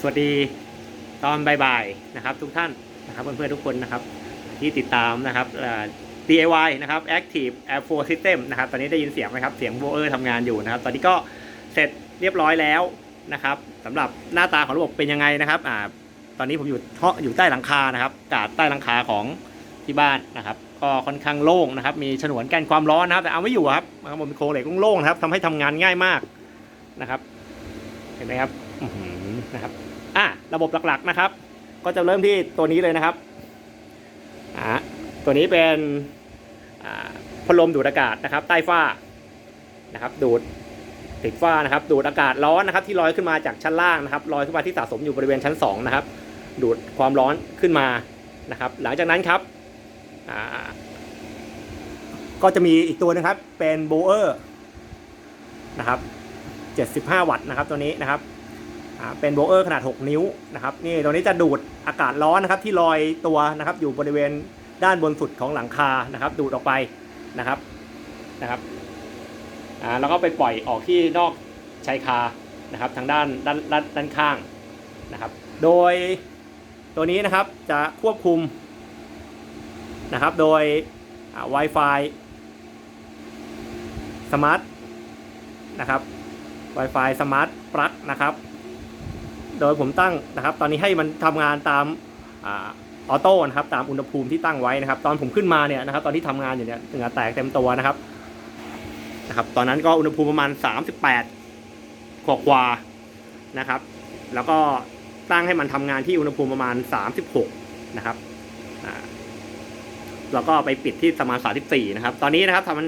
สวัสดีตอนบ่ายๆนะครับ ทุกท่านนะครับเพื่อนๆทุกคนนะครับ ที่ติดตามนะครับ DIY นะครับ Active Air Flow System นะครับตอนนี้ได้ยินเสียงไหมครับเสียงโบเออร์ทำงานอยู่นะครับ ตอนนี้ก็เสร็จเรียบร้อยแล้วนะครับสำหรับหน้าตาของระบบเป็นยังไงนะครับอ่าตอนนี้ผมอยู่ท่ออยู่ใต้หลังคานะครับกาดใต้หลังคาของที่บ้านนะครับ ก็ค่อนข้างโล่งนะครับ มีฉนวนกันความร้อนนะครับ แต่เอาไม่อยู่ครับนะครับผมเป็นโครงเหล็กโล่งๆนะครับทำให้ทำงานง่ายมากนะครับ เห็นไหมครับ นะครับอะระบบหลักๆนะครับ ก็จะเริ่มที่ตัวนี้เลยนะครับอ่าตัวนี้เป็นพัดลมดูดอากาศนะครับ ใต้ฝ้านะครับ ดูดติดฝ้านะครับ ดูดอากาศร้อนนะครับ ที่ลอยขึ้นมาจากชั้นล่างนะครับลอยขึ้นมาที่สะสมอยู่บริเวณชั้น2นะครับ ดูดความร้อนขึ้นมานะครับ หลังจากนั้นครับอ่าก็จะมีอีกตัวนึงครับ เป็นโบเออร์นะครับ 75 วัตต์นะครับตัวนี้นะครับ เป็นโบเออร์ขนาด 6 นิ้วนะครับนี่ตัวนี้จะดูดอากาศร้อนนะครับที่ลอยตัวนะครับอยู่บริเวณด้านบนสุดของหลังคานะครับ ดูดออกไปนะครับนะครับอ่าแล้วก็ไปปล่อยออกที่นอกชายคานะครับทางด้านด้านด้านด้านข้างนะครับ โดยตัวนี้นะครับจะควบคุมนะครับโดยอ่า Wi-Fi สมาร์ทนะครับ Wi-Fi สมาร์ทปลั๊กนะครับ โดยผมตั้งนะครับ ตอนนี้ให้มันทำงานตามออโต้นะครับตามอุณหภูมิที่ตั้งไว้นะครับ ตอนผมขึ้นมาเนี่ยนะครับ ตอนที่ทำงานอยู่เนี่ยเหงื่อแตกเต็มตัวนะครับนะครับ ตอนนั้นก็อุณหภูมิประมาณ 38กว่ากว่านะครับ แล้วก็ตั้งให้มันทำงานที่อุณหภูมิประมาณ 36 นะครับแล้วก็ไปปิดที่ประมาณ34 นะครับ ตอนนี้นะครับทำมัน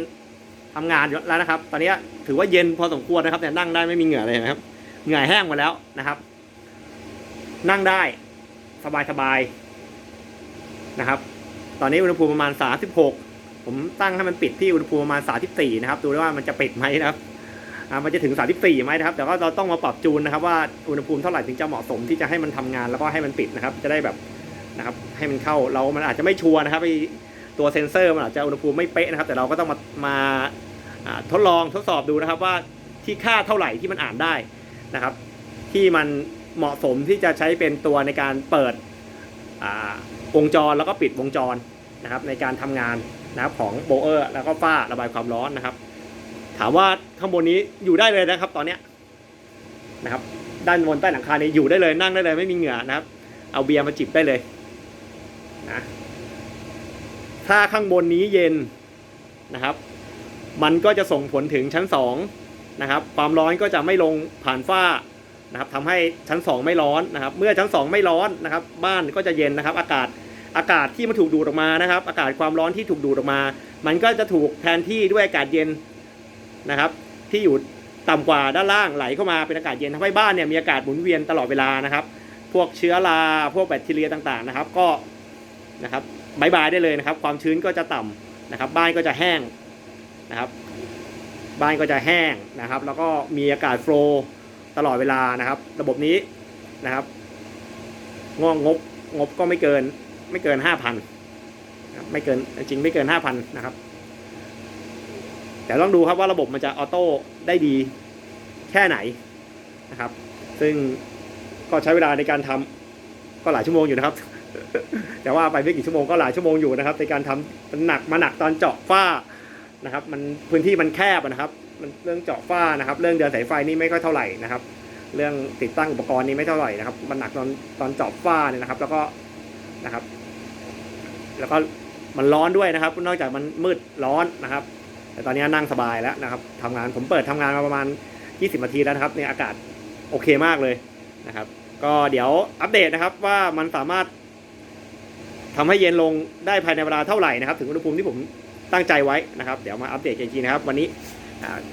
ทำงานแล้วนะครับ ตอนนี้ถือว่าเย็นพอสมควรนะครับ แต่นั่งได้ไม่มีเหงื่อเลยนะครับ เหงื่อแห้งหมดแล้วนะครับ นั่งได้สบายสบายๆนะครับ ตอนนี้อุณหภูมิประมาณ 36 ผมตั้งให้มันปิดที่อุณหภูมิประมาณ 34 นะครับ ดูด้วยว่ามันจะปิดไหมนะครับอ่ามันจะถึง 34ไหมนะครับ แต่ว่าเราต้องมาปรับจูนนะครับ ว่าอุณหภูมิเท่าไหร่ถึงจะเหมาะสมที่จะให้มันทำงานแล้วก็ให้มันปิดนะครับ จะได้แบบนะครับ ให้มันเข้าเรา มันอาจจะไม่ชัวร์นะครับตัวเซ็นเซอร์มันอาจจะอุณหภูมิไม่เป๊ะนะครับ แต่เราก็ต้องมามาทดลองทดสอบดูนะครับว่าที่ค่าเท่าไหร่ที่มันอ่านได้นะครับ ที่มัน เหมาะสมที่จะใช้เป็นตัวในการเปิดวงจรแล้วก็ปิดวงจรนะครับในการทำงานนะครับของโบเออร์แล้วก็ฝ้าระบายความร้อนนะครับ ถามว่าข้างบนนี้อยู่ได้เลยนะครับ ตอนเนี้ยนะครับ ด้านบนใต้หลังคานี้อยู่ได้เลยนั่งได้เลยไม่มีเหงื่อนะครับ เอาเบียร์มาจิบได้เลยนะถ้าข้างบนนี้เย็นนะครับ มันก็จะส่งผลถึงชั้นสองนะครับความร้อนก็จะไม่ลงผ่านฝ้า นะครับทำให้ชั้น 2 ไม่ร้อนนะครับ เมื่อชั้น 2 ไม่ร้อนนะครับ บ้านก็จะเย็นนะครับ อากาศอากาศที่มันถูกดูดออกมานะครับ อากาศความร้อนที่ถูกดูดออกมา มันก็จะถูกแทนที่ด้วยอากาศเย็นนะครับ ที่อยู่ต่ำกว่าด้านล่างไหลเข้ามาเป็นอากาศเย็นทำให้บ้านเนี่ยมีอากาศหมุนเวียนตลอดเวลานะครับ พวกเชื้อราพวกแบคทีเรียต่างๆนะครับ ก็นะครับบายบายได้เลยนะครับ ความชื้นก็จะต่ำนะครับ บ้านก็จะแห้งนะครับ บ้านก็จะแห้งนะครับ แล้วก็มีอากาศโฟล์ ตลอดเวลานะครับ ระบบนี้นะครับงองงบงบก็ไม่เกินไม่เกินห้าพันไม่เกินจริงไม่เกินห้าพันนะครับ แต่ต้องดูครับว่าระบบมันจะออโต้ได้ดีแค่ไหนนะครับ ซึ่งก็ใช้เวลาในการทำก็หลายชั่วโมงอยู่นะครับ แต่ว่าไปไม่กี่ชั่วโมงก็หลายชั่วโมงอยู่นะครับ ในการทำมันหนักมาหนักตอนเจาะฝ้านะครับ มันพื้นที่มันแคบนะครับ เรื่องเจาะฝ้านะครับ เรื่องเดินสายไฟนี่ไม่ค่อยเท่าไหร่นะครับ เรื่องติดตั้งอุปกรณ์นี่ไม่เท่าไหร่นะครับ มันหนักตอนตอนเจาะฝ้าเนี่ยนะครับ แล้วก็นะครับ แล้วก็มันร้อนด้วยนะครับ นอกจากมันมืดร้อนนะครับ แต่ตอนนี้นั่งสบายแล้วนะครับทำงานผมเปิดทำงานมาประมาณ 20นาทีแล้วนะครับเนี่ยอากาศโอเคมากเลยนะครับ ก็เดี๋ยวอัปเดตนะครับว่ามันสามารถทำให้เย็นลงได้ภายในเวลาเท่าไหร่นะครับ ถึงอุณหภูมิที่ผมตั้งใจไว้นะครับ เดี๋ยวมาอัปเดตกันอีกทีนะครับ วันนี้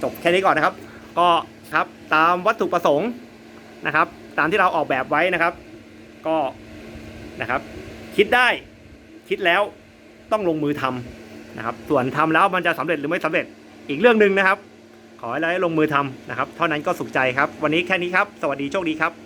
จบแค่นี้ก่อนนะครับ ก็ครับตามวัตถุประสงค์นะครับ ตามที่เราออกแบบไว้นะครับ ก็นะครับ คิดได้คิดแล้วต้องลงมือทำนะครับ ส่วนทำแล้วมันจะสำเร็จหรือไม่สำเร็จอีกเรื่องหนึ่งนะครับ ขอให้เราได้ลงมือทำนะครับ เท่านั้นก็สุขใจครับ วันนี้แค่นี้ครับ สวัสดีโชคดีครับ